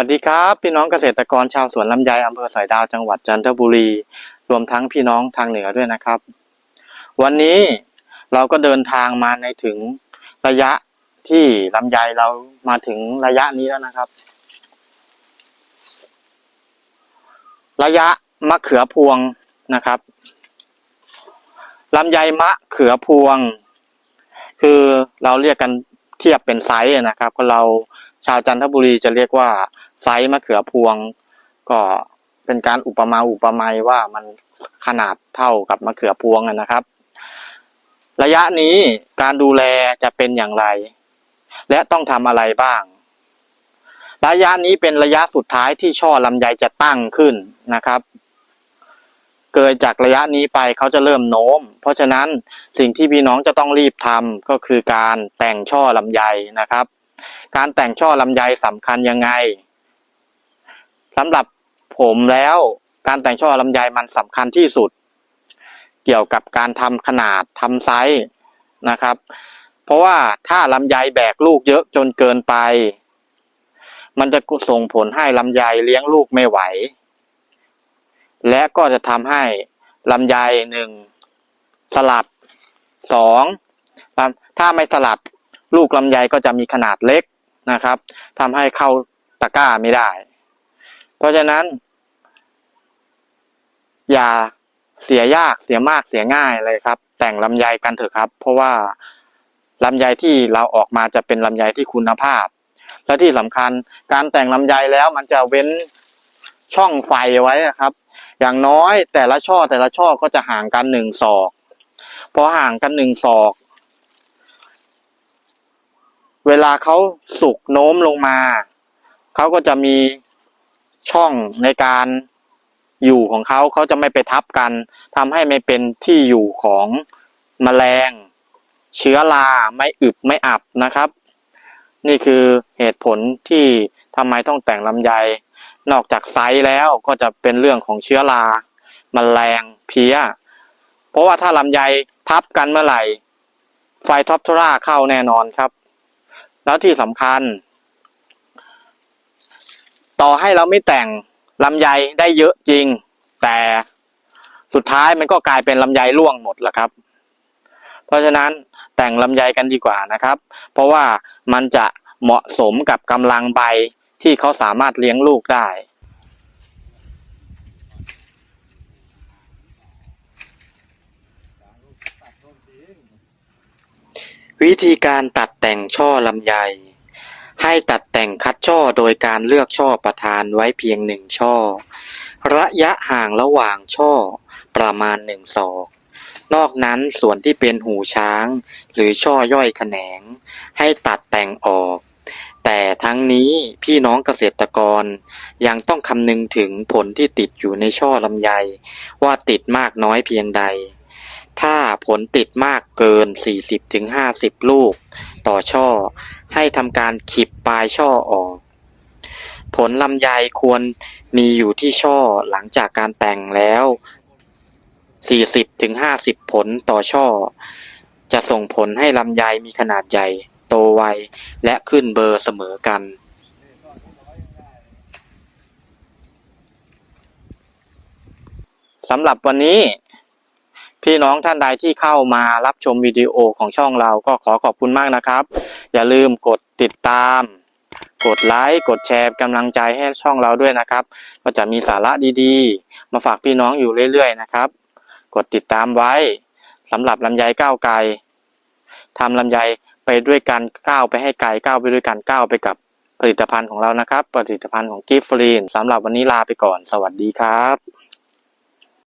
สวัสดีครับ พี่น้องเกษตรกรชาวสวนลำไยอำเภอสอยดาวจังหวัดจันทบุรี รวมทั้งพี่น้องทางเหนือด้วยนะครับ วันนี้เราก็เดินทางมาในถึงระยะที่ลำไยเรามาถึงระยะนี้แล้วนะครับ ระยะมะเขือพวงนะครับลำไยมะเขือพวง คือเราเรียกกันเทียบเป็นไซส์นะครับ ก็เราชาวจันทบุรีจะเรียกว่า ไซส์มะเขือพวง ก็เป็นการอุปมาอุปไมยว่ามันขนาดเท่ากับมะเขือพวงนะครับ ระยะนี้การดูแลจะเป็นอย่างไร และต้องทำอะไรบ้าง ระยะนี้เป็นระยะสุดท้ายที่ช่อลำไยจะตั้งขึ้นนะครับเกิดจากระยะนี้ไปเขาจะเริ่มโน้ม เพราะฉะนั้นสิ่งที่พี่น้องจะต้องรีบทำก็คือการแต่งช่อลำไยนะครับ การแต่งช่อลำไยสำคัญยังไง สำหรับผมแล้วการแต่งช่อลำไยมันสำคัญที่สุด เกี่ยวกับการทำขนาดทำไซส์นะครับ เพราะว่าถ้าลำไยแบกลูกเยอะจนเกินไป มันจะส่งผลให้ลำไยเลี้ยงลูกไม่ไหว และก็จะทำให้ลำไยหนึ่งสลัดสองถ้าไม่สลัดลูกลำไยก็จะมีขนาดเล็กนะครับทำให้เข้าตะกร้าไม่ได้ เพราะฉะนั้น อย่าเสียยากเสียมากเสียง่ายเลยครับ แต่งลำไยกันเถอะครับ เพราะว่าลำไยที่เราออกมาจะเป็นลำไยที่คุณภาพ และที่สำคัญการแต่งลำไยแล้วมันจะเว้นช่องไฟไว้นะครับ อย่างน้อยแต่ละช่อแต่ละช่อก็จะห่างกันหนึ่งศอกพอห่างกันหนึ่งศอก เวลาเขาสุกโน้มลงมา เขาก็จะมี ช่องในการอยู่ของเขาเขาจะไม่ไปทับกันทำให้ไม่เป็นที่อยู่ของแมลง เชื้อราไม่อึบไม่อับนะครับ นี่คือเหตุผลที่ทำไมต้องแต่งลำไย นอกจากไซส์แล้วก็จะเป็นเรื่องของเชื้อราแมลงเพี้ย เพราะว่าถ้าลำไยทับกันเมื่อไหร่ ไฟท็อปทราเข้าแน่นอนครับ แล้วที่สำคัญ ต่อให้เราไม่แต่งลำไยได้เยอะจริง แต่สุดท้ายมันก็กลายเป็นลำไยร่วงหมดแล้วครับ เพราะฉะนั้นแต่งลำไยกันดีกว่านะครับ เพราะว่ามันจะเหมาะสมกับกำลังใบที่เขาสามารถเลี้ยงลูกได้วิธีการตัดแต่งช่อลำไย ให้ตัดแต่งคัดช่อโดยการเลือกช่อประธานไว้เพียงหนึ่งช่อ ระยะห่างระหว่างช่อประมาณหนึ่งศอก นอกนั้นส่วนที่เป็นหูช้าง หรือช่อย่อยแขนง ให้ตัดแต่งออก แต่ทั้งนี้พี่น้องเกษตรกรยังต้องคำนึงถึงผลที่ติดอยู่ในช่อลำไย ว่าติดมากน้อยเพียงใด ถ้าผลติดมากเกิน 40-50 ลูก ต่อช่อ ให้ทำการขีบปลายช่อออก ผลลำไยควรมีอยู่ที่ช่อหลังจากการแต่งแล้ว 40-50 ผลต่อช่อ จะส่งผลให้ลำไยมีขนาดใหญ่ โตไว และขึ้นเบอร์เสมอกันสำหรับวันนี้ พี่น้องท่านใดที่เข้ามารับชมวิดีโอของช่องเราก็ขอขอบคุณมากนะครับ อย่าลืมกดติดตาม กดไลค์กดแชร์กำลังใจให้ช่องเราด้วยนะครับ ก็จะมีสาระดีๆ มาฝากพี่น้องอยู่เรื่อยๆนะครับ กดติดตามไว้สำหรับลำไยก้าวไกลทำลำไยไปด้วยกันก้าวไปให้ไกลก้าวไปด้วยกันก้าวไปกับผลิตภัณฑ์ของเรานะครับ ผลิตภัณฑ์ของกิฟฟรีนสำหรับวันนี้ลาไปก่อน สวัสดีครับ